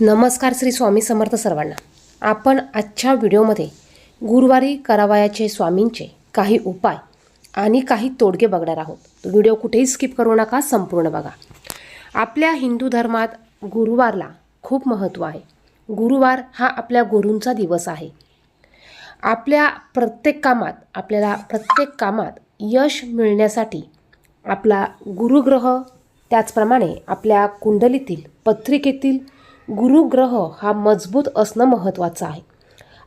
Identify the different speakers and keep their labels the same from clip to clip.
Speaker 1: नमस्कार श्री स्वामी समर्थ सर्वांना. आपण आजच्या व्हिडिओमध्ये गुरुवारी करावयाचे स्वामींचे काही उपाय आणि काही तोडगे बघणार आहोत. व्हिडिओ कुठेही स्किप करू नका संपूर्ण बघा. आपल्या हिंदू धर्मात गुरुवारला खूप महत्त्व आहे. गुरुवार हा आपल्या गुरूंचा दिवस आहे. आपल्या प्रत्येक कामात आपल्याला प्रत्येक कामात यश मिळण्यासाठी आपला गुरुग्रह त्याचप्रमाणे आपल्या कुंडलीतील पत्रिकेतील गुरुग्रह हा मजबूत असणं महत्त्वाचं आहे.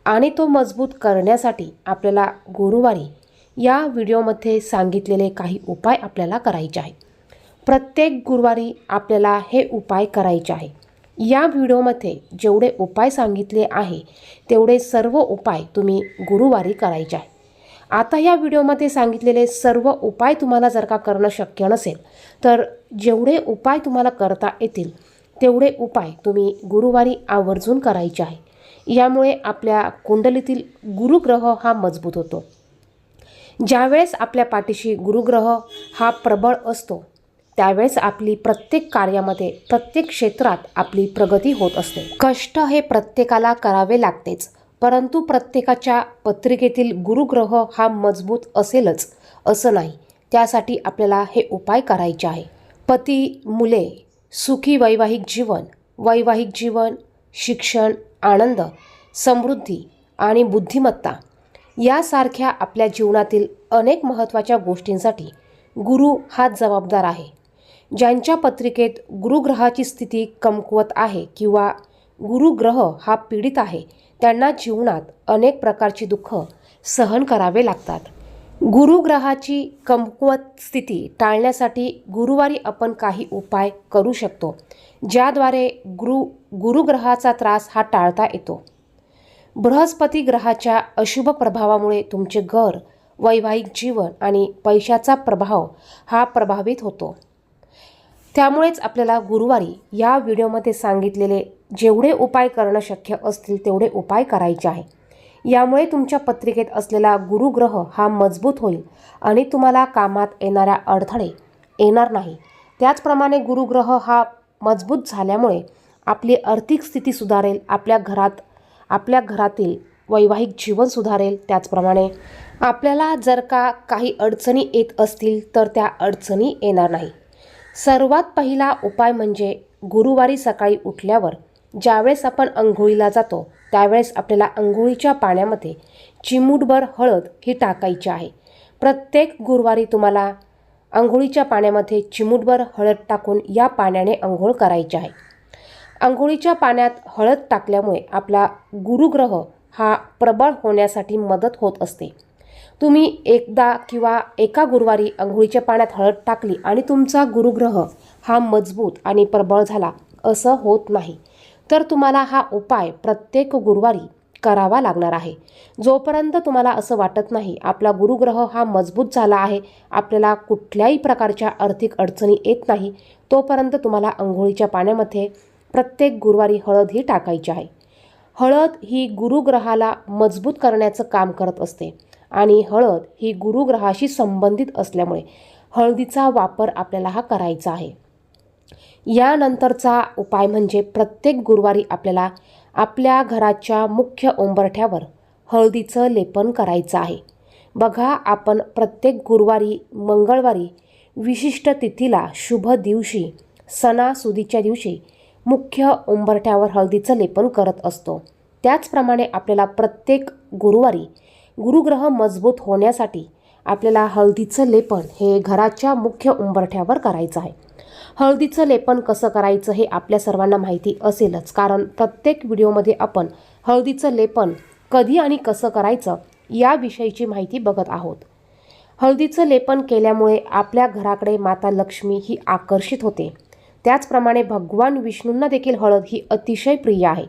Speaker 1: आणि तो मजबूत करण्यासाठी आपल्याला गुरुवारी या व्हिडिओमध्ये सांगितलेले काही उपाय आपल्याला करायचे आहे प्रत्येक गुरुवारी आपल्याला हे उपाय करायचे आहे या व्हिडिओमध्ये जेवढे उपाय सांगितले आहे तेवढे सर्व उपाय तुम्ही गुरुवारी करायचे आहे आता या व्हिडिओमध्ये सांगितलेले सर्व उपाय तुम्हाला जर का करणं शक्य नसेल तर जेवढे उपाय तुम्हाला करता येतील तेवढे उपाय तुम्ही गुरुवारी आवर्जून करायचे आहे यामुळे आपल्या कुंडलीतील गुरुग्रह हा मजबूत होतो. ज्यावेळेस आपल्या पाठीशी गुरुग्रह हा प्रबळ असतो त्यावेळेस आपली प्रत्येक कार्यामध्ये प्रत्येक क्षेत्रात आपली प्रगती होत असते. कष्ट हे प्रत्येकाला करावे लागतेच परंतु प्रत्येकाच्या पत्रिकेतील गुरुग्रह हा मजबूत असेलच असं नाही. त्यासाठी आपल्याला हे उपाय करायचे आहे. पती मुले सुखी वैवाहिक जीवन वैवाहिक जीवन शिक्षण आनंद समृद्धी आणि बुद्धिमत्ता यासारख्या आपल्या जीवनातील अनेक महत्त्वाच्या गोष्टींसाठी गुरु हा जबाबदार आहे. ज्यांच्या पत्रिकेत गुरुग्रहाची स्थिती कमकुवत आहे किंवा गुरुग्रह हा पीडित आहे त्यांना जीवनात अनेक प्रकारची दुःख सहन करावे लागतात. गुरुग्रहाची कमकुवत स्थिती टाळण्यासाठी गुरुवारी आपण काही उपाय करू शकतो ज्याद्वारे गुरु गुरुग्रहाचा त्रास हा टाळता येतो. बृहस्पती ग्रहाच्या अशुभ प्रभावामुळे तुमचे घर वैवाहिक जीवन आणि पैशाचा प्रभाव हा प्रभावित होतो. त्यामुळेच आपल्याला गुरुवारी या व्हिडिओमध्ये सांगितलेले जेवढे उपाय करणं शक्य असतील तेवढे उपाय करायचे आहे. यामुळे तुमच्या पत्रिकेत असलेला गुरुग्रह हा मजबूत होईल आणि तुम्हाला कामात येणाऱ्या अडथळे येणार नाही. त्याचप्रमाणे गुरुग्रह हा मजबूत झाल्यामुळे आपली आर्थिक स्थिती सुधारेल आपल्या घरात आपल्या घरातील वैवाहिक जीवन सुधारेल. त्याचप्रमाणे आपल्याला जर का काही अडचणी येत असतील तर त्या अडचणी येणार नाही. सर्वात पहिला उपाय म्हणजे गुरुवारी सकाळी उठल्यावर ज्यावेळेस आपण अंघोळीला जातो त्यावेळेस आपल्याला अंघोळीच्या पाण्यामध्ये चिमूटभर हळद ही टाकायची आहे. प्रत्येक गुरुवारी तुम्हाला अंघोळीच्या पाण्यामध्ये चिमूटभर हळद टाकून या पाण्याने अंघोळ करायची आहे. अंघोळीच्या पाण्यात हळद टाकल्यामुळे आपला गुरुग्रह हा प्रबळ होण्यासाठी मदत होत असते. तुम्ही एकदा किंवा एका गुरुवारी अंघोळीच्या पाण्यात हळद टाकली आणि तुमचा गुरुग्रह हा मजबूत आणि प्रबळ झाला असं होत नाही. तर तुम्हाला हा उपाय प्रत्येक गुरुवारी करावा लागणार आहे. जोपर्यंत तुम्हाला असं वाटत नाही आपला गुरुग्रह हा मजबूत झाला आहे आपल्याला कुठल्याही प्रकारच्या आर्थिक अडचणी येत नाही तोपर्यंत तुम्हाला अंघोळीच्या पाण्यामध्ये प्रत्येक गुरुवारी हळद ही टाकायची आहे. हळद ही गुरुग्रहाला मजबूत करण्याचं काम करत असते आणि हळद ही गुरुग्रहाशी संबंधित असल्यामुळे हळदीचा वापर आपल्याला हा करायचा आहे. यानंतरचा उपाय म्हणजे प्रत्येक गुरुवारी आपल्याला आपल्या घराच्या मुख्य उंबरठ्यावर हळदीचं लेपन करायचं आहे. बघा आपण प्रत्येक गुरुवारी मंगळवारी विशिष्ट तिथीला शुभ दिवशी सणासुदीच्या दिवशी मुख्य उंबरठ्यावर हळदीचं लेपन करत असतो. त्याचप्रमाणे आपल्याला प्रत्येक गुरुवारी गुरुग्रह मजबूत होण्यासाठी आपल्याला हळदीचं लेपन हे घराच्या मुख्य उंबरठ्यावर करायचं आहे. हळदीचं लेपन कसं करायचं हे आपल्या सर्वांना माहिती असेलच कारण प्रत्येक व्हिडिओमध्ये आपण हळदीचं लेपन कधी आणि कसं करायचं याविषयीची माहिती बघत आहोत. हळदीचं लेपन केल्यामुळे आपल्या घराकडे माता लक्ष्मी ही आकर्षित होते. त्याचप्रमाणे भगवान विष्णूंना देखील हळद ही अतिशय प्रिय आहे.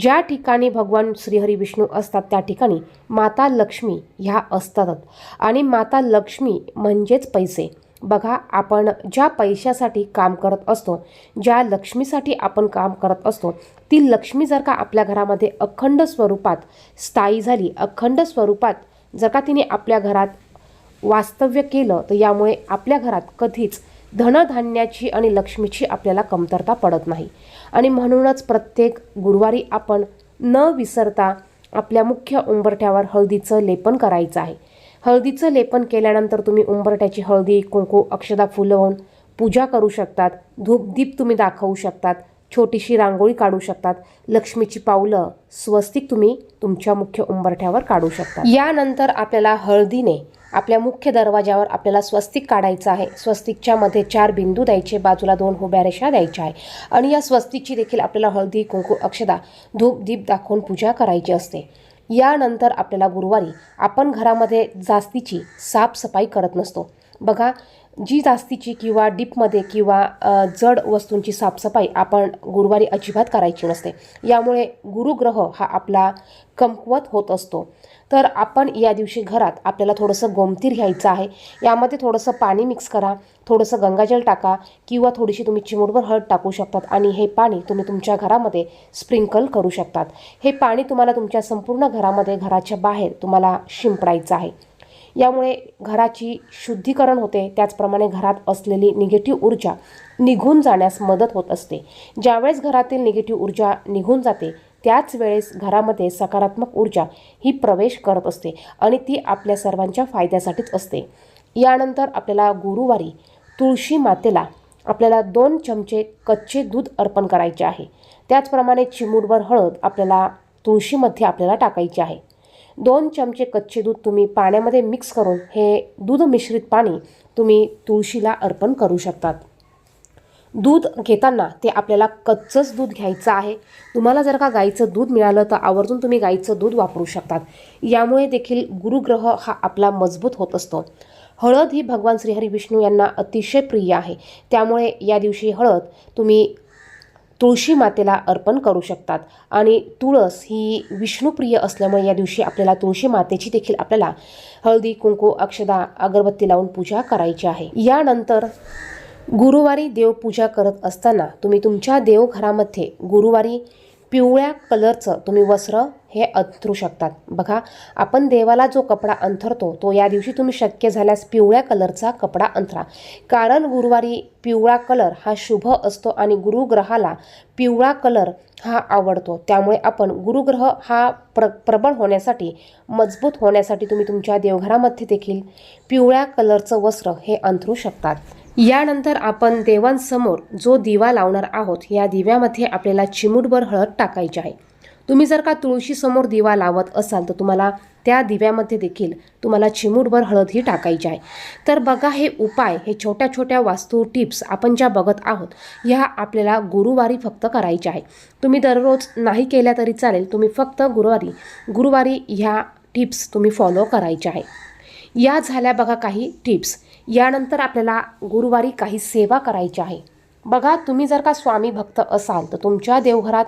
Speaker 1: ज्या ठिकाणी भगवान श्रीहरी विष्णू असतात त्या ठिकाणी माता लक्ष्मी ह्या असतातच. आणि माता लक्ष्मी म्हणजेच पैसे. बघा आपण ज्या पैशासाठी काम करत असतो ज्या लक्ष्मीसाठी आपण काम करत असतो ती लक्ष्मी जर का आपल्या घरामध्ये अखंड स्वरूपात स्थायी झाली अखंड स्वरूपात जर का तिने आपल्या घरात वास्तव्य केलं तर यामुळे आपल्या घरात कधीच धनधान्याची आणि लक्ष्मीची आपल्याला कमतरता पडत नाही. आणि म्हणूनच प्रत्येक गुरुवारी आपण न विसरता आपल्या मुख्य उंबरठ्यावर हळदीचं लेपन करायचं आहे. हळदीचं लेपन केल्यानंतर तुम्ही उंबरठ्याची हळदी कुंकू अक्षदा फुलवून पूजा करू शकतात. धूपदीप तुम्ही दाखवू शकतात. छोटीशी रांगोळी काढू शकतात. लक्ष्मीची पावलं स्वस्तिक तुम्ही तुमच्या मुख्य उंबरठ्यावर काढू शकता यानंतर आपल्याला हळदीने आपल्या मुख्य दरवाजावर आपल्याला स्वस्तिक काढायचं आहे. स्वस्तिकच्या मध्ये चार बिंदू द्यायचे बाजूला दोन उभ्या रेषा द्यायच्या आहे. आणि या स्वस्तिकची देखील आपल्याला हळदी कुंकू अक्षदा धूप दीप दाखवून पूजा करायची असते. यानंतर आपल्याला गुरुवारी आपण घरामध्ये जास्तीची साफसफाई करत नसतो. बघा जी जास्तीची किंवा डीपमध्ये किंवा जड वस्तूंची साफसफाई आपण गुरुवारी अजिबात करायची नसते. यामुळे गुरुग्रह हा आपला कमकुवत होत असतो. तर आपण या दिवशी घरात आपल्याला थोडंसं गोमतीर घ्यायचं आहे. यामध्ये थोडंसं पाणी मिक्स करा थोडंसं गंगाजल टाका किंवा थोडीशी तुम्ही चिमूटभर हळद टाकू शकतात आणि हे पाणी तुम्ही तुमच्या घरामध्ये स्प्रिंकल करू शकतात. हे पाणी तुम्हाला तुमच्या संपूर्ण घरामध्ये घराच्या बाहेर तुम्हाला शिंपडायचं आहे. यामुळे घराची शुद्धीकरण होते. त्याचप्रमाणे घरात असलेली निगेटिव्ह ऊर्जा निघून जाण्यास मदत होत असते. ज्यावेळेस घरातील निगेटिव्ह ऊर्जा निघून जाते त्याच वेळेस घरामध्ये सकारात्मक ऊर्जा ही प्रवेश करत असते आणि ती आपल्या सर्वांच्या फायद्यासाठीच असते. यानंतर आपल्याला गुरुवारी तुळशी मातेला आपल्याला दोन चमचे कच्चे दूध अर्पण करायचे आहे. त्याचप्रमाणे चिमूटभर हळद आपल्याला तुळशीमध्ये आपल्याला टाकायची आहे. दोन चमचे कच्चे दूध तुम्ही पाण्यामध्ये मिक्स करून हे दूध मिश्रित पाणी तुम्ही तुळशीला अर्पण करू शकतात. दूध घेताना ते आपल्याला कच्चंच दूध घ्यायचं आहे. तुम्हाला जर का गाईचं दूध मिळालं तर आवर्जून तुम्ही गाईचं दूध वापरू शकतात. यामुळे देखील गुरुग्रह हा आपला मजबूत होत असतो. हळद ही भगवान श्रीहरी विष्णू यांना अतिशय प्रिय आहे. त्यामुळे या दिवशी हळद तुम्ही तुळशी मातेला अर्पण करू शकतात. आणि तुळस ही विष्णुप्रिय असल्यामुळे या दिवशी आपल्याला तुळशी मातेची देखील आपल्याला हळदी कुंकू अक्षदा अगरबत्ती लावून पूजा करायची आहे. यानंतर गुरुवारी देवपूजा करत असताना तुम्ही तुमच्या देवघरामध्ये गुरुवारी पिवळ्या कलरचं तुम्ही वस्त्र हे अंथरू शकतात. बघा आपण देवाला जो कपडा अंथरतो तो या दिवशी तुम्ही शक्य झाल्यास पिवळ्या कलरचा कपडा अंथरा. कारण गुरुवारी पिवळा कलर हा शुभ असतो आणि गुरुग्रहाला पिवळा कलर हा आवडतो. त्यामुळे आपण गुरुग्रह हा प्र प्रबळ होण्यासाठी मजबूत होण्यासाठी तुम्ही तुमच्या देवघरामध्ये देखील पिवळ्या कलरचं वस्त्र हे अंथरू शकतात. यानंतर आपण देवांसमोर जो दिवा लावणार आहोत या दिव्यामध्ये आपल्याला चिमूटभर हळद टाकायची आहे. तुम्ही जर का तुळशीसमोर दिवा लावत असाल तर तुम्हाला त्या दिव्यामध्ये देखील तुम्हाला चिमूटभर हळद ही टाकायची आहे. तर बघा हे उपाय हे छोट्या छोट्या वास्तू टिप्स आपण ज्या बघत आहोत ह्या आपल्याला गुरुवारी फक्त करायच्या आहे तुम्ही दररोज नाही केल्या तरी चालेल तुम्ही फक्त गुरुवारी गुरुवारी ह्या टिप्स तुम्ही फॉलो करायच्या आहे या झाल्या बघा काही टिप्स. यानंतर आपल्याला गुरुवारी काही सेवा करायची आहे. बघा तुम्ही जर का स्वामी भक्त असाल तर तुमच्या देवघरात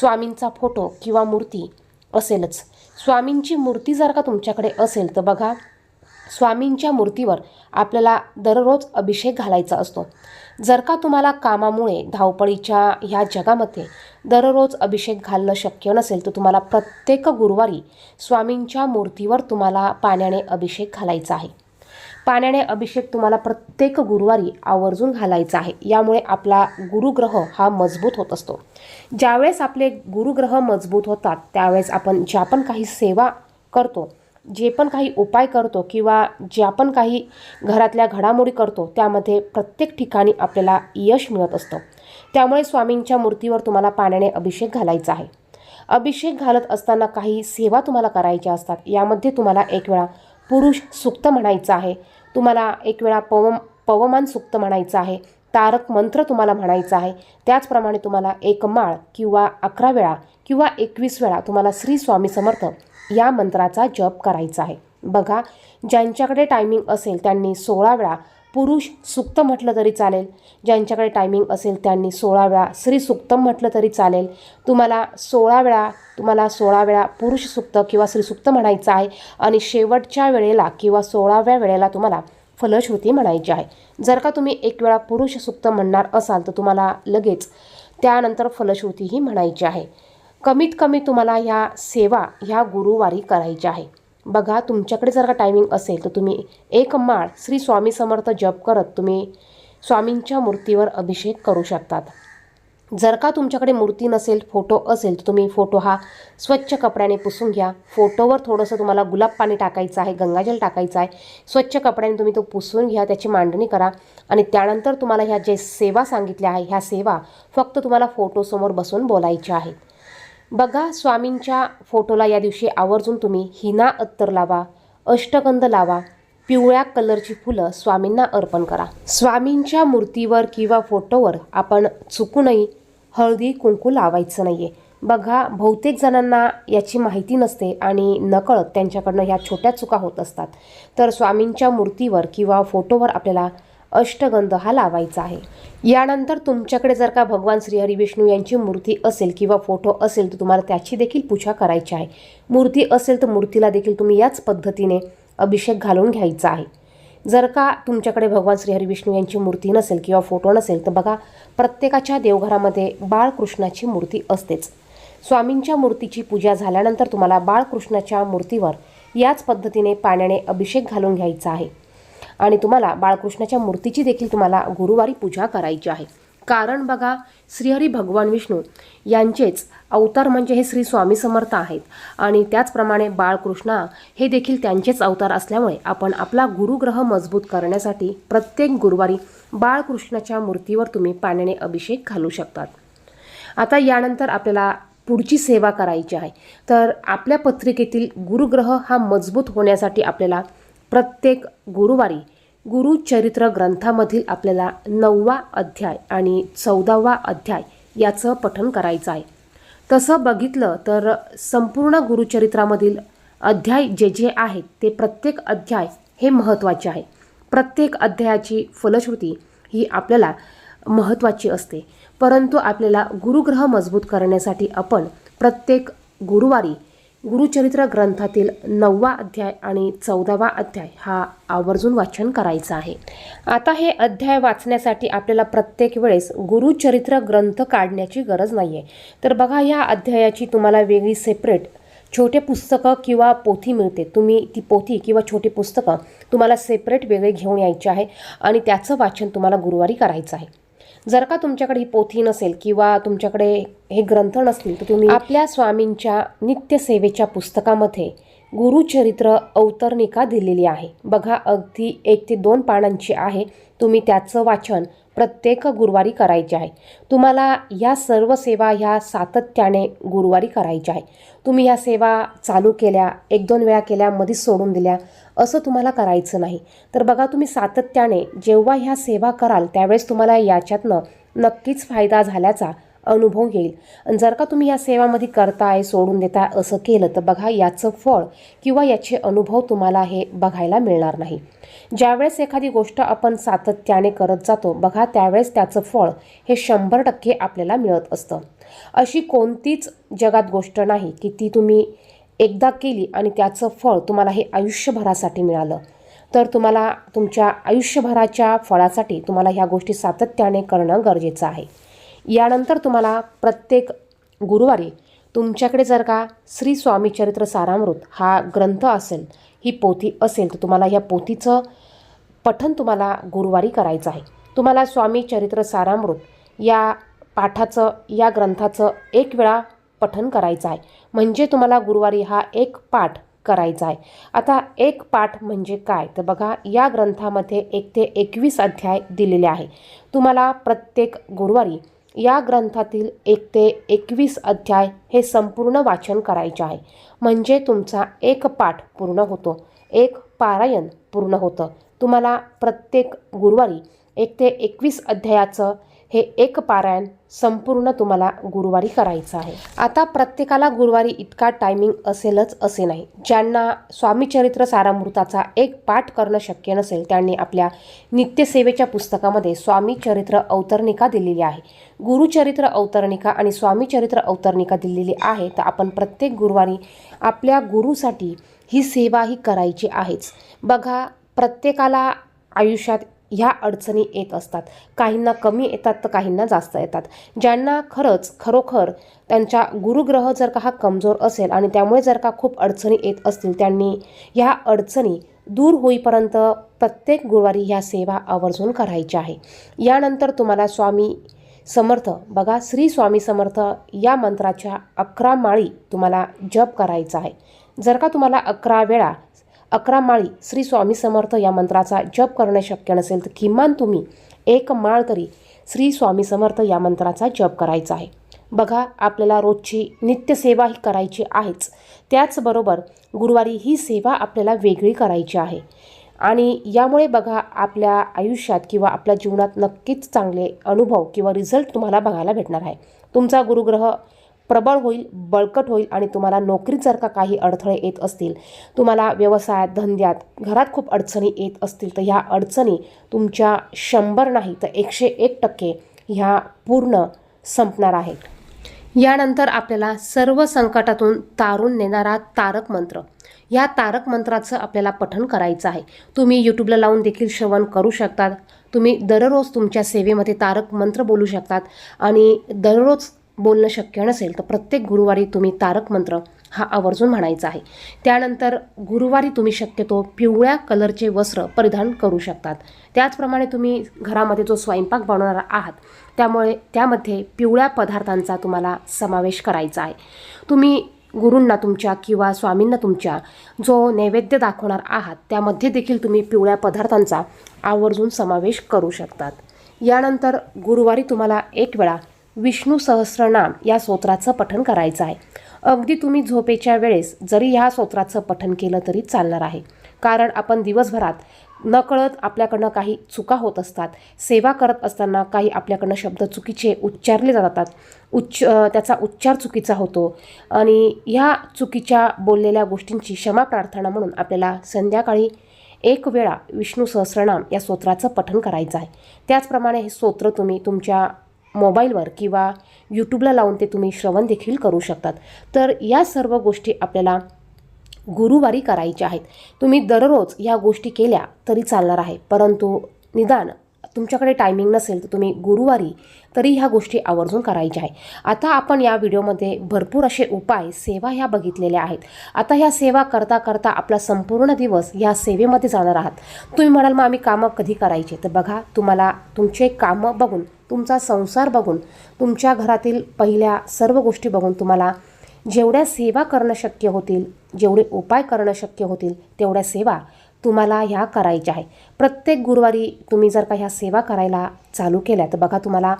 Speaker 1: स्वामींचा फोटो किंवा मूर्ती असेलच. स्वामींची मूर्ती जर का तुमच्याकडे असेल तर बघा स्वामींच्या मूर्तीवर आपल्याला दररोज अभिषेक घालायचा असतो. जर का तुम्हाला कामामुळे धावपळीच्या ह्या जगामध्ये दररोज अभिषेक घालणं शक्य नसेल तर तुम्हाला प्रत्येक गुरुवारी स्वामींच्या मूर्तीवर तुम्हाला पाण्याने अभिषेक घालायचा आहे. पाण्याने अभिषेक तुम्हाला प्रत्येक गुरुवारी आवर्जून घालायचा आहे. यामुळे आपला गुरुग्रह हा मजबूत होत असतो. ज्यावेळेस आपले गुरुग्रह मजबूत होतात त्यावेळेस आपण ज्या पण काही सेवा करतो जे पण काही उपाय करतो किंवा ज्या पण काही घरातल्या घडामोडी करतो त्यामध्ये प्रत्येक ठिकाणी आपल्याला यश मिळत असतं. त्यामुळे स्वामींच्या मूर्तीवर तुम्हाला पाण्याने अभिषेक घालायचा आहे. अभिषेक घालत असताना काही सेवा तुम्हाला करायच्या असतात. यामध्ये तुम्हाला एक वेळा पुरुष सुक्त म्हणायचं आहे. तुम्हाला एक वेळा पव पवमान सुक्त म्हणायचं आहे. तारक मंत्र तुम्हाला म्हणायचा आहे. त्याचप्रमाणे तुम्हाला एक माळ किंवा अकरा वेळा किंवा एकवीस वेळा तुम्हाला श्री स्वामी समर्थ या मंत्राचा जप करायचा आहे. बघा ज्यांच्याकडे टायमिंग असेल त्यांनी सोळा वेळा पुरुष सुक्त म्हटलं तरी चालेल. ज्यांच्याकडे टायमिंग असेल त्यांनी सोळा वेळा स्त्री सुक्तम म्हटलं तरी चालेल. तुम्हाला सोळा वेळा तुम्हाला सोळा वेळा पुरुष सुक्त किंवा स्त्रीसुक्त सुक्त म्हणायचं आहे आणि शेवटच्या वेळेला किंवा सोळाव्या वेळेला तुम्हाला फलश्रुती म्हणायची आहे. जर का तुम्ही एक वेळा पुरुष सुक्त म्हणणार असाल तर तुम्हाला लगेच त्यानंतर फलश्रुतीही म्हणायची आहे. कमीत कमी तुम्हाला ह्या सेवा ह्या गुरुवारी करायच्या आहे. बघा तुमच्याकडे जर का टायमिंग असेल तर तुम्ही एक माळ श्री स्वामी समर्थ जप करत तुम्ही स्वामींच्या मूर्तीवर अभिषेक करू शकतात. जर का तुमच्याकडे मूर्ती नसेल फोटो असेल तर तुम्ही फोटो हा स्वच्छ कपड्याने पुसून घ्या. फोटोवर थोडंसं तुम्हाला गुलाब पाणी टाकायचं आहे गंगाजल टाकायचं आहे. स्वच्छ कपड्याने तुम्ही तो पुसून घ्या त्याची मांडणी करा. आणि त्यानंतर तुम्हाला ह्या जे सेवा सांगितल्या आहे ह्या सेवा फक्त तुम्हाला फोटोसमोर बसून बोलायच्या आहेत. बघा स्वामींच्या फोटोला या दिवशी आवर्जून तुम्ही हिना अत्तर लावा अष्टगंध लावा पिवळ्या कलरची फुलं स्वामींना अर्पण करा. स्वामींच्या मूर्तीवर किंवा फोटोवर आपण चुकूनही हळदी कुंकू लावायचं नाही आहे बघा बहुतेक जणांना याची माहिती नसते आणि नकळत त्यांच्याकडनं ह्या छोट्या चुका होत असतात. तर स्वामींच्या मूर्तीवर किंवा फोटोवर आपल्याला अष्टगंध हा लावायचा आहे. यानंतर तुमच्याकडे जर का भगवान श्रीहरी विष्णू यांची मूर्ती असेल किंवा फोटो असेल तर तुम्हाला त्याची देखील पूजा करायची आहे. मूर्ती असेल तर मूर्तीला देखील तुम्ही याच पद्धतीने अभिषेक घालून घ्यायचा आहे. जर का तुमच्याकडे भगवान श्रीहरी विष्णू यांची मूर्ती नसेल किंवा फोटो नसेल तर बघा प्रत्येकाच्या देवघरामध्ये बाळकृष्णाची मूर्ती असतेच. स्वामींच्या मूर्तीची पूजा झाल्यानंतर तुम्हाला बाळकृष्णाच्या मूर्तीवर याच पद्धतीने पाण्याने अभिषेक घालून घ्यायचा आहे. आणि तुम्हाला बाळकृष्णाच्या मूर्तीची देखील तुम्हाला गुरुवारी पूजा करायची आहे. कारण बघा श्रीहरी भगवान विष्णू यांचेच अवतार म्हणजे हे श्री स्वामी समर्थ आहेत. आणि त्याचप्रमाणे बाळकृष्णा हे देखील त्यांचेच अवतार असल्यामुळे आपण आपला गुरुग्रह मजबूत करण्यासाठी प्रत्येक गुरुवारी बाळकृष्णाच्या मूर्तीवर तुम्ही पाण्याने अभिषेक घालू शकतात. आता यानंतर आपल्याला पुढची सेवा करायची आहे. तर आपल्या पत्रिकेतील गुरुग्रह हा मजबूत होण्यासाठी आपल्याला प्रत्येक गुरुवारी गुरुचरित्र ग्रंथामधील आपल्याला नववा अध्याय आणि चौदावा अध्याय याचं पठण करायचं आहे. तसं बघितलं तर संपूर्ण गुरुचरित्रामधील अध्याय जे जे आहेत ते प्रत्येक अध्याय हे महत्त्वाचे आहे. प्रत्येक अध्यायाची फलश्रुती ही आपल्याला महत्त्वाची असते. परंतु आपल्याला गुरुग्रह मजबूत करण्यासाठी आपण प्रत्येक गुरुवारी गुरुचरित्र ग्रंथातील नववा अध्याय आणि चौदावा अध्याय हा आवर्जून वाचन करायचा आहे. आता हे अध्याय वाचण्यासाठी आपल्याला प्रत्येक वेळेस गुरुचरित्र ग्रंथ काढण्याची गरज नाही आहे तर बघा या अध्यायाची तुम्हाला वेगळी सेपरेट छोटे पुस्तकं किंवा पोथी मिळते. तुम्ही ती पोथी किंवा छोटी पुस्तकं तुम्हाला सेपरेट वेगळे घेऊन यायचे आहे आणि त्याचं वाचन तुम्हाला गुरुवारी करायचं आहे. जर का तुमच्याकडे ही पोथी नसेल किंवा तुमच्याकडे हे ग्रंथ नसतील तर तुम्ही आपल्या स्वामींच्या नित्यसेवेच्या पुस्तकामध्ये गुरुचरित्र अवतरणिका दिलेली आहे. बघा अगदी एक ते दोन पानांची आहे. तुम्ही त्याचं वाचन प्रत्येक गुरुवारी करायची आहे. तुम्हाला या सर्व सेवा ह्या सातत्याने गुरुवारी करायच्या आहे. तुम्ही ह्या सेवा चालू केल्या एक दोन वेळा केल्या मध्येच सोडून दिल्या असं तुम्हाला करायचं नाही. तर बघा तुम्ही सातत्याने जेव्हा ह्या सेवा कराल त्यावेळेस तुम्हाला याच्यातनं नक्कीच फायदा झाल्याचा अनुभव येईल. आणि जर का तुम्ही या सेवामध्ये करताय सोडून देताय असं केलं तर बघा याचं फळ किंवा याचे अनुभव तुम्हाला हे बघायला मिळणार नाही. ज्यावेळेस एखादी गोष्ट आपण सातत्याने करत जातो बघा त्यावेळेस त्याचं फळ हे शंभर टक्के आपल्याला मिळत असतं. अशी कोणतीच जगात गोष्ट नाही की ती तुम्ही एकदा केली आणि त्याचं फळ तुम्हाला हे आयुष्यभरासाठी मिळालं. तर तुम्हाला तुमच्या आयुष्यभराच्या फळासाठी तुम्हाला ह्या गोष्टी सातत्याने करणं गरजेचं आहे. यानंतर तुम्हाला प्रत्येक गुरुवारी तुमच्याकडे जर का श्री स्वामी चरित्र सारामृत हा ग्रंथ असेल ही पोथी असेल तर तुम्हाला ह्या पोथीचं पठन तुम्हाला गुरुवारी करायचं आहे. तुम्हाला स्वामी चरित्र सारामृत या पाठाचं या ग्रंथाचं एक वेळा पठन करायचं आहे. म्हणजे तुम्हाला गुरुवारी हा एक पाठ करायचा आहे. आता एक पाठ म्हणजे काय? तर बघा या ग्रंथामध्ये एक ते एकवीस अध्याय दिलेले आहे. तुम्हाला प्रत्येक गुरुवारी या ग्रंथातील एक ते एकवीस अध्याय हे संपूर्ण वाचन करायचे आहे. म्हणजे तुमचा एक पाठ पूर्ण होतो. एक पारायण पूर्ण होतं. तुम्हाला प्रत्येक गुरुवारी एक ते एकवीस अध्यायाचं हे एक पारायण संपूर्ण तुम्हाला गुरुवारी करायचं आहे. आता प्रत्येकाला गुरुवारी इतका टायमिंग असेलच असे नाही. ज्यांना स्वामीचरित्र सारामृताचा एक पाठ करणं शक्य नसेल त्यांनी आपल्या नित्यसेवेच्या पुस्तकामध्ये स्वामीचरित्र अवतरणिका दिलेली आहे. गुरुचरित्र अवतरणिका आणि स्वामीचरित्र अवतरणिका दिलेली आहे तर आपण प्रत्येक गुरुवारी आपल्या गुरुसाठी ही सेवा ही करायची आहेच. बघा प्रत्येकाला आयुष्यात ह्या अडचणी येत असतात. काहींना कमी येतात तर काहींना जास्त येतात. ज्यांना खरंच खरोखर त्यांच्या गुरुग्रह जर का हा कमजोर असेल आणि त्यामुळे जर का खूप अडचणी येत असतील त्यांनी ह्या अडचणी दूर होईपर्यंत प्रत्येक गुरुवारी ह्या सेवा आवर्जून करायच्या आहे. यानंतर तुम्हाला स्वामी समर्थ बघा श्री स्वामी समर्थ या मंत्राच्या अकरा माळी तुम्हाला जप करायचा आहे. जर का तुम्हाला अकरा वेळा अकरा माळी श्री स्वामी समर्थ या मंत्राचा जप करणे शक्य नसेल तर किमान तुम्ही एक माळ तरी श्री स्वामी समर्थ या मंत्राचा जप करायचा आहे. बघा आपल्याला रोजची नित्यसेवा ही करायची आहेच. त्याचबरोबर गुरुवारी ही सेवा आपल्याला वेगळी करायची आहे. आणि यामुळे बघा आपल्या आयुष्यात किंवा आपल्या जीवनात नक्कीच चांगले अनुभव किंवा रिझल्ट तुम्हाला बघायला भेटणार आहे. तुमचा गुरुग्रह प्रबळ होईल बळकट होईल आणि तुम्हाला नोकरीत जर का काही अडथळे येत असतील. तुम्हाला व्यवसायात धंद्यात घरात खूप अडचणी येत असतील तर ह्या अडचणी तुमच्या शंभर नाही तर एकशे एक टक्के ह्या पूर्ण संपणार आहेत. यानंतर आपल्याला सर्व संकटातून तारून नेणारा तारक मंत्र. या तारक मंत्राचं आपल्याला पठण करायचं आहे. तुम्ही यूट्यूबला लावून देखील श्रवण करू शकतात. तुम्ही दररोज तुमच्या सेवेमध्ये तारक मंत्र बोलू शकतात. आणि दररोज बोलणं शक्य नसेल तर प्रत्येक गुरुवारी तुम्ही तारक मंत्र हा आवर्जून म्हणायचा आहे. त्यानंतर गुरुवारी तुम्ही शक्यतो पिवळ्या कलरचे वस्त्र परिधान करू शकतात. त्याचप्रमाणे तुम्ही घरामध्ये जो स्वयंपाक बनवणार आहात त्यामुळे त्यामध्ये पिवळ्या पदार्थांचा तुम्हाला समावेश करायचा आहे. तुम्ही गुरूंना तुमच्या किंवा स्वामींना तुमच्या जो नैवेद्य दाखवणार आहात त्यामध्ये देखील तुम्ही पिवळ्या पदार्थांचा आवर्जून समावेश करू शकतात. यानंतर गुरुवारी तुम्हाला एक वेळा विष्णू सहस्रनाम या स्तोत्राचं पठण करायचं आहे. अगदी तुम्ही झोपेच्या वेळेस जरी ह्या स्तोत्राचं पठण केलं तरी चालणार आहे. कारण आपण दिवसभरात नकळत आपल्याकडनं काही चुका होत असतात सेवा करत असताना काही आपल्याकडनं शब्द चुकीचे उच्चारले जातात उच्च त्याचा उच्चार चुकीचा होतो आणि ह्या चुकीच्या बोललेल्या गोष्टींची क्षमा प्रार्थना म्हणून आपल्याला संध्याकाळी एक वेळा विष्णू सहस्रनाम या स्तोत्राचं पठण करायचं आहे. त्याचप्रमाणे हे स्तोत्र तुम्ही तुमच्या मोबाईलवर किंवा यूट्यूबला लावून ते तुम्ही श्रवण देखील करू शकतात. तर या सर्व गोष्टी आपल्याला गुरुवारी करायच्या आहेत. तुम्ही दररोज या गोष्टी केल्या तरी चालणार आहे. परंतु निदान तुमच्याकडे टायमिंग नसेल तर तुम्ही गुरुवारी तरी ह्या गोष्टी आवर्जून करायच्या आहे आता आपण या व्हिडिओमध्ये भरपूर असे उपाय सेवा ह्या बघितलेल्या आहेत. आता ह्या सेवा करता करता आपला संपूर्ण दिवस ह्या सेवेमध्ये जाणार आहात. तुम्ही म्हणाल मग आम्ही कामं कधी करायचे? तर बघा तुम्हाला तुमचे कामं बघून तुमचा संसार बघून तुमच्या घरातील पहिल्या सर्व गोष्टी बघून तुम्हाला जेवढ्या सेवा करणं शक्य होतील जेवढे उपाय करणं शक्य होतील तेवढ्या सेवा तुम्हाला ह्या करायच्या आहे. प्रत्येक गुरुवारी तुम्ही जर का ह्या सेवा करायला चालू केल्या तर बघा तुम्हाला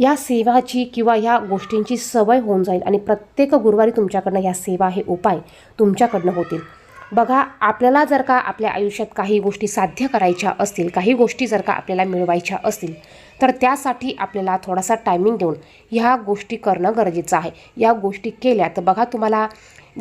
Speaker 1: या सेवाची किंवा ह्या गोष्टींची सवय होऊन जाईल आणि प्रत्येक गुरुवारी तुमच्याकडनं ह्या सेवा हे उपाय तुमच्याकडनं होतील. बघा आपल्याला जर का आपल्या आयुष्यात काही गोष्टी साध्य करायच्या असतील काही गोष्टी जर का आपल्याला मिळवायच्या असतील तर त्यासाठी आपल्याला थोडासा टायमिंग देऊन ह्या गोष्टी करणं गरजेचं आहे. या गोष्टी केल्या तर बघा तुम्हाला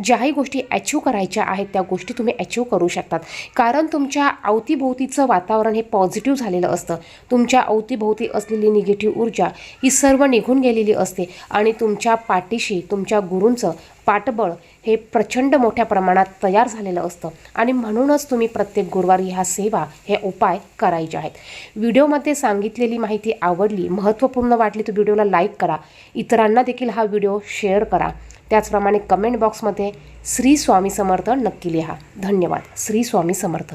Speaker 1: ज्याही गोष्टी अचीव करायच्या आहेत त्या गोष्टी तुम्ही अचीव करू शकतात. कारण तुमच्या अवतीभोवतीचं वातावरण हे पॉझिटिव्ह झालेलं असतं. तुमच्या अवतीभोवती असलेली निगेटिव्ह ऊर्जा ही सर्व निघून गेलेली असते आणि तुमच्या पाठीशी तुमच्या गुरूंचं पाठबळ हे प्रचंड मोठ्या प्रमाणात तयार झालेलं असतं. आणि म्हणूनच तुम्ही प्रत्येक गुरुवारी ह्या सेवा हे उपाय करायचे आहेत. व्हिडिओमध्ये सांगितलेली माहिती आवडली महत्त्वपूर्ण वाटली तर व्हिडिओला लाईक करा. इतरांना देखील हा व्हिडिओ शेअर करा. त्याचप्रमाणे कमेंट बॉक्समध्ये श्री स्वामी समर्थ नक्की लिहा. धन्यवाद. श्री स्वामी समर्थ.